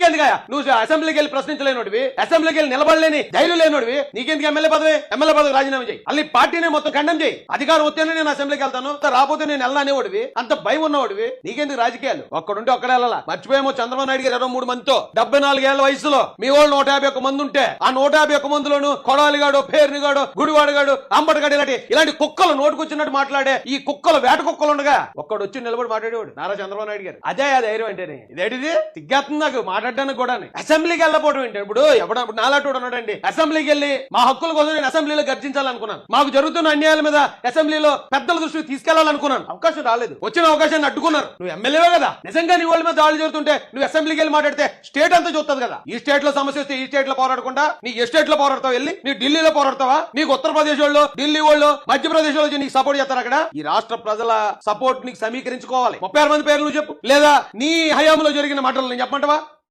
నీకెందుకయ్యా? నువ్వు అసెంబ్లీకి వెళ్ళి ప్రశ్నించలేనోడివి అసెంబ్లీకి వెళ్ళి నిలబడలేని ధైర్యం లేనోడివి. నీకెందుకు ఎమ్మెల్యే పదవి? ఎమ్మెల్యే పదవి రాజీనామా చేయి అల్లి పార్టీని మొత్తం ఖండం చేయి అధికారం వస్తేనే నేను అసెంబ్లీకి వెళ్తాను. రాకపోతే నేను వెళ్ళనేవాడివి అంత భయం ఉన్నవాడివి. నీకెందుకు రాజకీయాలు? ఒక్కడుంటే ఒక్కడ వెళ్ళాలా? మర్చిపోయేమో చంద్రబాబు నాయుడు గారు ఇరవై మూడు మందితో. డెబ్బై నాలుగేళ్ళ వయసులో మీ వాళ్ళు నూట యాభై ఒక్క మంది ఉంటే ఆ నూట యాభై ఒక్క మందిలోను కొడాలిగాడు పేరునిగాడు గుడివాడుగాడు అంబటగాడు ఇలాంటి ఇలాంటి కుక్కలు నోటుకొచ్చినట్టు మాట్లాడే ఈ కుక్కలు వేట కుక్కలు ఉండగా ఒక్కడు వచ్చి నిలబడి మాట్లాడేవాడు నారా చంద్రబాబు నాయుడు గారు. అదే ఆ ధైర్యం అంటేనే. ఇదేంటిది? సిగ్గేస్తుంది నాకు. మాట్లాడడానికి కూడా అసెంబ్లీకి వెళ్ళపోవడం ఏంటి? ఇప్పుడు ఎవడ నాలాటోడు ఉన్నాడండి. అసెంబ్లీకి వెళ్ళి మా హక్కుల కోసం నేను అసెంబ్లీలో గర్జించాలనుకున్నాను. మాకు జరుగుతున్న అన్యాయాల మీద అసెంబ్లీలో పెద్దల దృష్టికి తీసుకెళ్ళాలనుకున్నాను. అవకాశం రాలేదు. వచ్చిన అవకాశాన్ని అడ్డుకున్నారు. నువ్వు ఎమ్మెల్యేవే కదా. నిజంగా నీ వాళ్ళ మీద దాడులు జరుగుతుంటే నువ్వు అసెంబ్లీకి వెళ్ళి మాట్లాడితే స్టేట్ అంతా చూస్తుంది కదా. ఈ స్టేట్లో సమస్య వస్తే ఈ స్టేట్లో పోరాడకుండా నీ ఏ స్టేట్లో పోరాడతావు వెళ్ళి నీ ఢిల్లీలో పోరాడతావా? నీకు ఉత్తరప్రదేశ్ వాళ్ళు ఢిల్లీ వాళ్ళు మధ్యప్రదేశ్ వాళ్ళు వచ్చి నీకు సపోర్ట్ చేస్తారు అక్కడ. ఈ రాష్ట్ర ప్రజల సపోర్ట్ నీకు సమీకరించుకోవాలి. ముప్పై ఆరు మంది పేర్లు చెప్పు. లేదా నీ హయాంలో జరిగిన మాటలు నేను చెప్పమంటావా?